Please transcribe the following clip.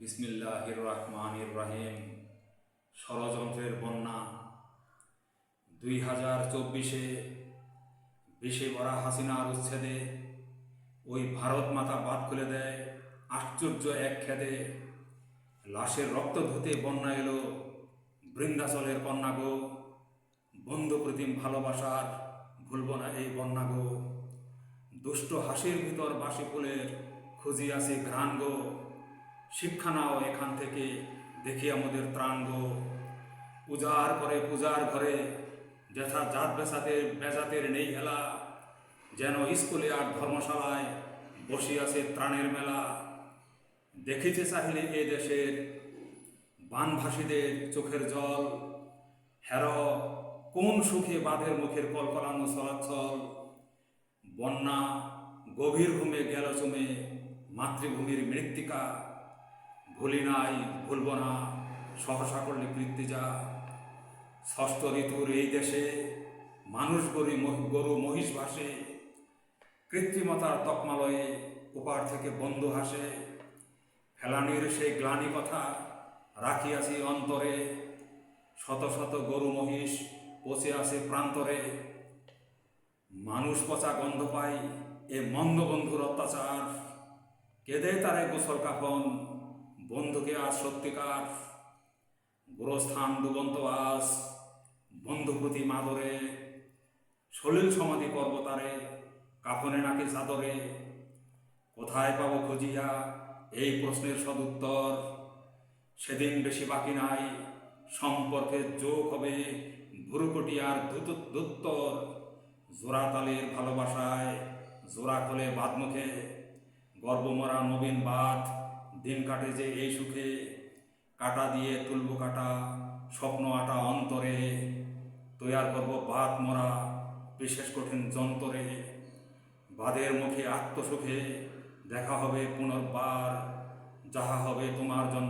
বিসমিল্লাহির রহমানির রহিম ষড়যন্ত্রের বন্যা। দুই হাজার চব্বিশে বিষে ভরা হাসিনার উচ্ছেদে ওই ভারত মাতা বাদ খুলে দেয় আশ্চর্য এক খেদে লাশের রক্ত ধুতে বন্যা এলো বৃন্দাচলের কন্যা গো। বন্ধু প্রতিম ভালোবাসার ভুলব না এই বন্যা গো। দুষ্ট হাসির ভিতর বাসি ফুলের খুঁজি আছে ঘ্রাণ গো। শিক্ষা নাও এখান থেকে, দেখি আমাদের ত্রাণ গো পূজার করে, পূজার ঘরে, যথা জাত বেসাতে, বেজাতের নেই হেলা। যেন স্কুলে আর ধর্মশালায় বসি আছে ত্রাণের মেলা। দেখিতে চাহিলে এ দেশের বানভাসীদের চোখের জল। হের, কোন সুখে বাঁধের মুখের কলকলানো চলাচল। বন্যা গভীর ঘুমে গেল চুমে, মাতৃভূমির মৃত্তিকা। ভুলি নাই, ভুলব না। সহসা করলে কৃত্তিজা ষষ্ঠ ঋতুর এই দেশে মানুষ গরু গরু মহিষ ভাসে কৃত্রিমতার তকমালয়ে উপার থেকে বন্ধু হাসে। ফেলানির সেই গ্লানি কথা রাখিয়াছি অন্তরে। শত শত গরু মহিষ পচে আছে প্রান্তরে। মানুষ পচা গন্ধ পাই এ মন্দ বন্ধুর অত্যাচার। কেঁদে তারে গোসল কাফন বন্ধুকে আজ সত্যিকার। গোরস্থান ডুবন্ত আস বন্ধু প্রতি মাদরে, সলিল সমাধি পর্বতারে, কাফনে নাকি চাদরে, কোথায় পাবো খুঁজিয়া? এই প্রশ্নের সদুত্তর। সেদিন বেশি বাকি নাই, সম্পর্কের যোগ হবে ভুরুকুটি আর দ্রুত দুত্তর জোড়া তালের ভালোবাসায়, জোড়া খোলে বাদমুখে, গর্বমরা নবীন বাদ। দিন কাটে যে এই সুখে কাটা দিয়ে তুলব কাটা, স্বপ্ন আটা অন্তরে, তৈয়ার করব বাত মরা, বিশেষ কঠিন যন্তরে। বাদের মুখে আত্মসুখে দেখা হবে পুনর্বার, যাহা হবে তোমার জন্য